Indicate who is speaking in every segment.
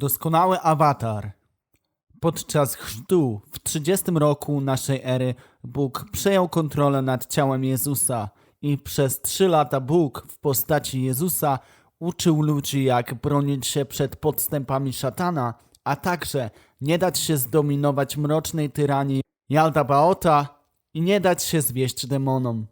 Speaker 1: Doskonały awatar. Podczas chrztu w 30 roku naszej ery Bóg przejął kontrolę nad ciałem Jezusa i przez trzy lata Bóg w postaci Jezusa uczył ludzi jak bronić się przed podstępami szatana, a także nie dać się zdominować mrocznej tyranii Jaldabaota i nie dać się zwieść demonom.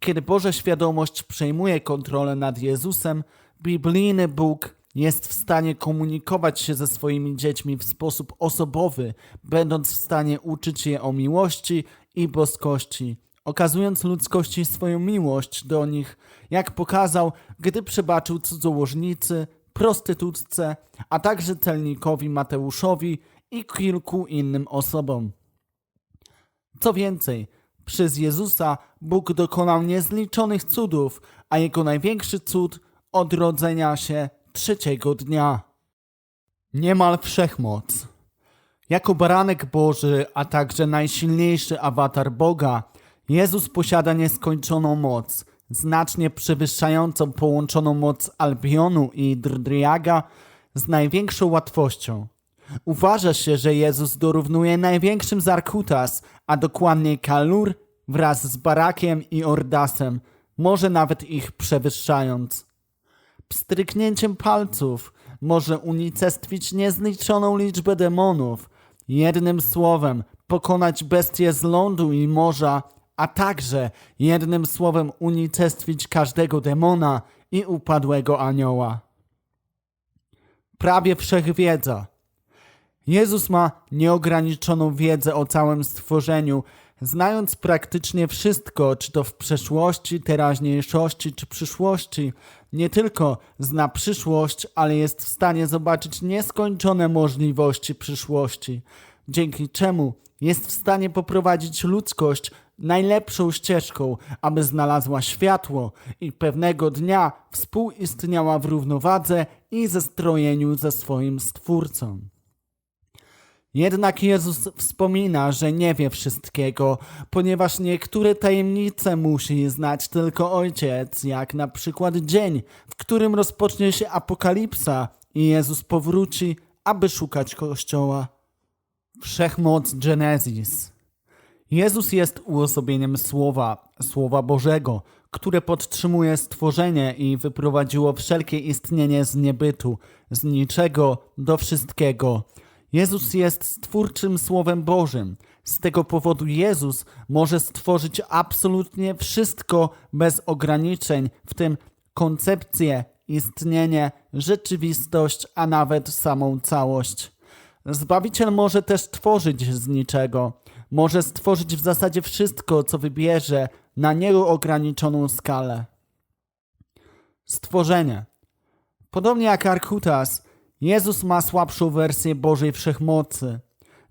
Speaker 1: Kiedy Boża świadomość przejmuje kontrolę nad Jezusem, biblijny Bóg jest w stanie komunikować się ze swoimi dziećmi w sposób osobowy, będąc w stanie uczyć je o miłości i boskości, okazując ludzkości swoją miłość do nich, jak pokazał, gdy przebaczył cudzołożnicy, prostytutce, a także celnikowi Mateuszowi i kilku innym osobom. Co więcej, przez Jezusa Bóg dokonał niezliczonych cudów, a jego największy cud odrodzenia się trzeciego dnia. Niemal wszechmoc. Jako baranek Boży, a także najsilniejszy awatar Boga, Jezus posiada nieskończoną moc, znacznie przewyższającą połączoną moc Albionu i Drdriaga z największą łatwością. Uważa się, że Jezus dorównuje największym z Arkutas, a dokładniej Kalur wraz z Barakiem i Ordasem, może nawet ich przewyższając. Pstryknięciem palców może unicestwić niezliczoną liczbę demonów, jednym słowem pokonać bestie z lądu i morza, a także jednym słowem unicestwić każdego demona i upadłego anioła. Prawie wszechwiedza. Jezus ma nieograniczoną wiedzę o całym stworzeniu, znając praktycznie wszystko, czy to w przeszłości, teraźniejszości czy przyszłości. Nie tylko zna przyszłość, ale jest w stanie zobaczyć nieskończone możliwości przyszłości, dzięki czemu jest w stanie poprowadzić ludzkość najlepszą ścieżką, aby znalazła światło i pewnego dnia współistniała w równowadze i zestrojeniu ze swoim Stwórcą. Jednak Jezus wspomina, że nie wie wszystkiego, ponieważ niektóre tajemnice musi znać tylko Ojciec, jak na przykład dzień, w którym rozpocznie się apokalipsa i Jezus powróci, aby szukać Kościoła. Wszechmoc Genesis. Jezus jest uosobieniem Słowa, Słowa Bożego, które podtrzymuje stworzenie i wyprowadziło wszelkie istnienie z niebytu, z niczego do wszystkiego. Jezus jest stwórczym Słowem Bożym. Z tego powodu Jezus może stworzyć absolutnie wszystko bez ograniczeń, w tym koncepcję, istnienie, rzeczywistość, a nawet samą całość. Zbawiciel może też tworzyć z niczego. Może stworzyć w zasadzie wszystko, co wybierze na nieograniczoną skalę. Stworzenie. Podobnie jak Arkutas, Jezus ma słabszą wersję Bożej Wszechmocy.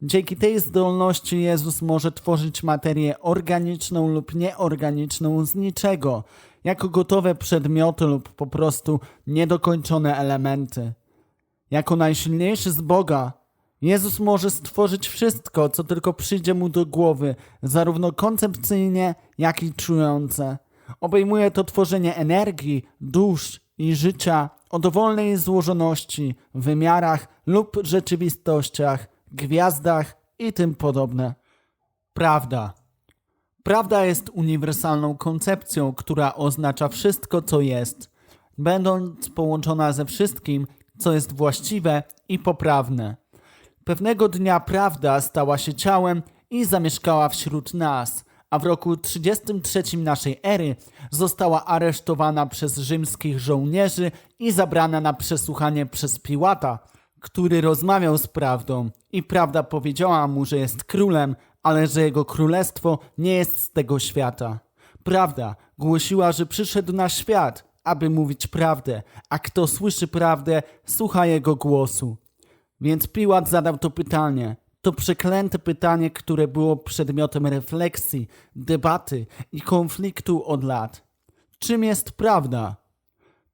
Speaker 1: Dzięki tej zdolności Jezus może tworzyć materię organiczną lub nieorganiczną z niczego, jako gotowe przedmioty lub po prostu niedokończone elementy. Jako najsilniejszy z Boga, Jezus może stworzyć wszystko, co tylko przyjdzie mu do głowy, zarówno koncepcyjnie, jak i czujące. Obejmuje to tworzenie energii, dusz i życia o dowolnej złożoności, wymiarach lub rzeczywistościach, gwiazdach i tym podobne. Prawda. Prawda jest uniwersalną koncepcją, która oznacza wszystko, co jest, będąc połączona ze wszystkim, co jest właściwe i poprawne. Pewnego dnia prawda stała się ciałem i zamieszkała wśród nas, a w roku 33 naszej ery została aresztowana przez rzymskich żołnierzy i zabrana na przesłuchanie przez Piłata, który rozmawiał z prawdą i prawda powiedziała mu, że jest królem, ale że jego królestwo nie jest z tego świata. Prawda głosiła, że przyszedł na świat, aby mówić prawdę, a kto słyszy prawdę, słucha jego głosu. Więc Piłat zadał to pytanie. To przeklęte pytanie, które było przedmiotem refleksji, debaty i konfliktu od lat. Czym jest prawda?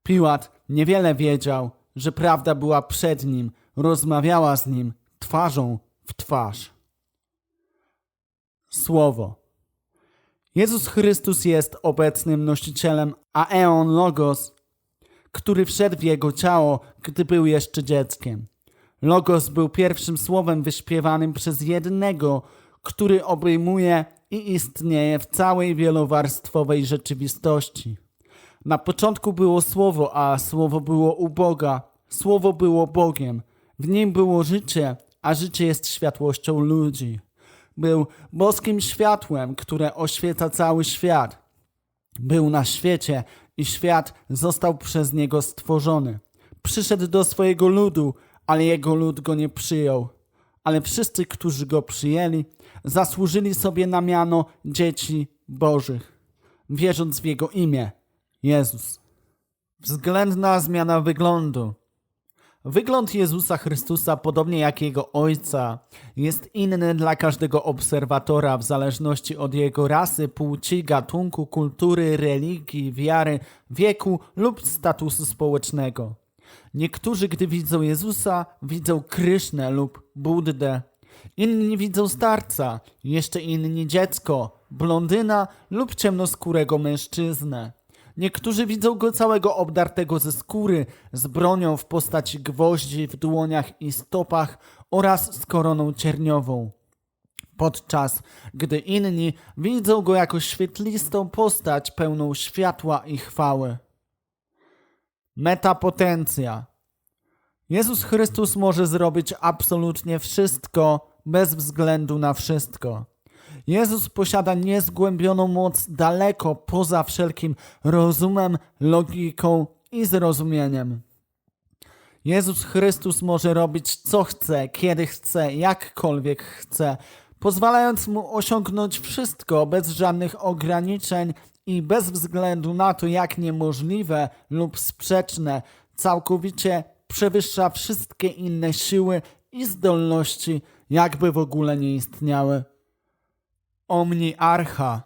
Speaker 1: Piłat niewiele wiedział, że prawda była przed nim, rozmawiała z nim twarzą w twarz. Słowo. Jezus Chrystus jest obecnym nosicielem Aeon Logos, który wszedł w jego ciało, gdy był jeszcze dzieckiem. Logos był pierwszym słowem wyśpiewanym przez jednego, który obejmuje i istnieje w całej wielowarstwowej rzeczywistości. Na początku było Słowo, a Słowo było u Boga. Słowo było Bogiem. W nim było życie, a życie jest światłością ludzi. Był boskim światłem, które oświeca cały świat. Był na świecie i świat został przez niego stworzony. Przyszedł do swojego ludu, ale jego lud go nie przyjął. Ale wszyscy, którzy go przyjęli, zasłużyli sobie na miano dzieci Bożych, wierząc w jego imię Jezus. Względna zmiana wyglądu. Wygląd Jezusa Chrystusa, podobnie jak jego Ojca, jest inny dla każdego obserwatora w zależności od jego rasy, płci, gatunku, kultury, religii, wiary, wieku lub statusu społecznego. Niektórzy, gdy widzą Jezusa, widzą Krysznę lub Buddę. Inni widzą starca, jeszcze inni dziecko, blondyna lub ciemnoskórego mężczyznę. Niektórzy widzą go całego obdartego ze skóry, z bronią w postaci gwoździ w dłoniach i stopach oraz z koroną cierniową. Podczas gdy inni widzą go jako świetlistą postać pełną światła i chwały. Metapotencja. Jezus Chrystus może zrobić absolutnie wszystko bez względu na wszystko. Jezus posiada niezgłębioną moc daleko poza wszelkim rozumem, logiką i zrozumieniem. Jezus Chrystus może robić co chce, kiedy chce, jakkolwiek chce, pozwalając mu osiągnąć wszystko bez żadnych ograniczeń i bez względu na to, jak niemożliwe lub sprzeczne, całkowicie przewyższa wszystkie inne siły i zdolności, jakby w ogóle nie istniały. Omniarcha.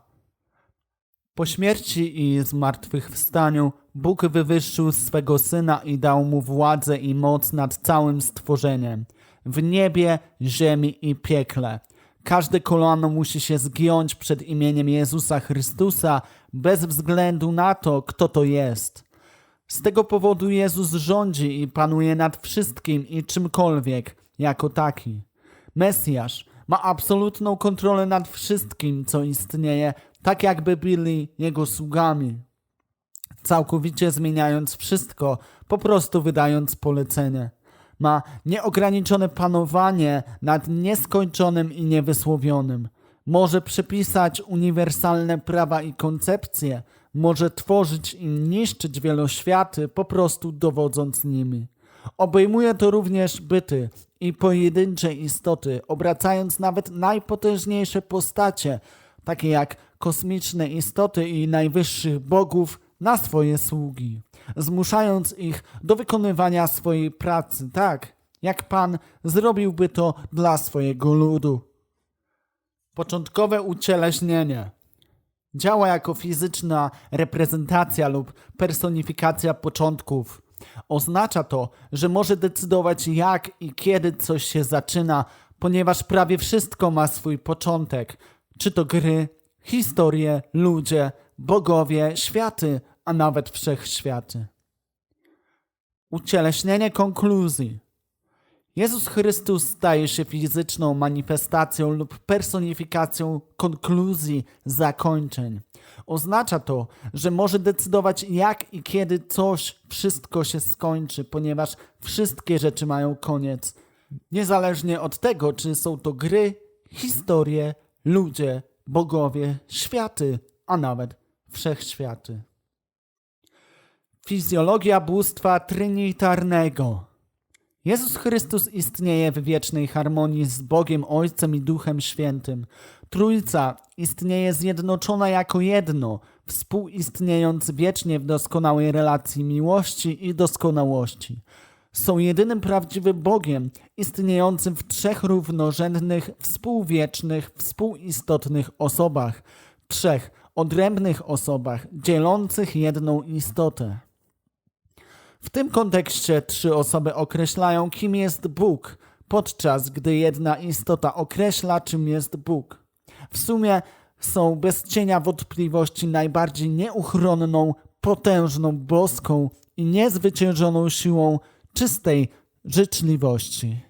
Speaker 1: Po śmierci i zmartwychwstaniu Bóg wywyższył swego Syna i dał mu władzę i moc nad całym stworzeniem, w niebie, ziemi i piekle. Każde kolano musi się zgiąć przed imieniem Jezusa Chrystusa, bez względu na to, kto to jest. Z tego powodu Jezus rządzi i panuje nad wszystkim i czymkolwiek, jako taki. Mesjasz ma absolutną kontrolę nad wszystkim, co istnieje, tak jakby byli jego sługami. Całkowicie zmieniając wszystko, po prostu wydając polecenie. Ma nieograniczone panowanie nad nieskończonym i niewysłowionym. Może przepisać uniwersalne prawa i koncepcje, może tworzyć i niszczyć wieloświaty, po prostu dowodząc nimi. Obejmuje to również byty i pojedyncze istoty, obracając nawet najpotężniejsze postacie, takie jak kosmiczne istoty i najwyższych bogów, na swoje sługi, zmuszając ich do wykonywania swojej pracy, tak jak Pan zrobiłby to dla swojego ludu. Początkowe ucieleśnienie działa jako fizyczna reprezentacja lub personifikacja początków. Oznacza to, że może decydować jak i kiedy coś się zaczyna, ponieważ prawie wszystko ma swój początek. Czy to gry, historie, ludzie, bogowie, światy, a nawet wszechświaty. Ucieleśnienie konkluzji. Jezus Chrystus staje się fizyczną manifestacją lub personifikacją konkluzji zakończeń. Oznacza to, że może decydować jak i kiedy coś, wszystko się skończy, ponieważ wszystkie rzeczy mają koniec. Niezależnie od tego, czy są to gry, historie, ludzie, bogowie, światy, a nawet wszechświaty. Fizjologia bóstwa trinitarnego. Jezus Chrystus istnieje w wiecznej harmonii z Bogiem Ojcem i Duchem Świętym. Trójca istnieje zjednoczona jako jedno, współistniejąc wiecznie w doskonałej relacji miłości i doskonałości. Są jedynym prawdziwym Bogiem, istniejącym w trzech równorzędnych, współwiecznych, współistotnych osobach, trzech odrębnych osobach, dzielących jedną istotę. W tym kontekście trzy osoby określają, kim jest Bóg, podczas gdy jedna istota określa, czym jest Bóg. W sumie są bez cienia wątpliwości najbardziej nieuchronną, potężną, boską i niezwyciężoną siłą czystej, życzliwości.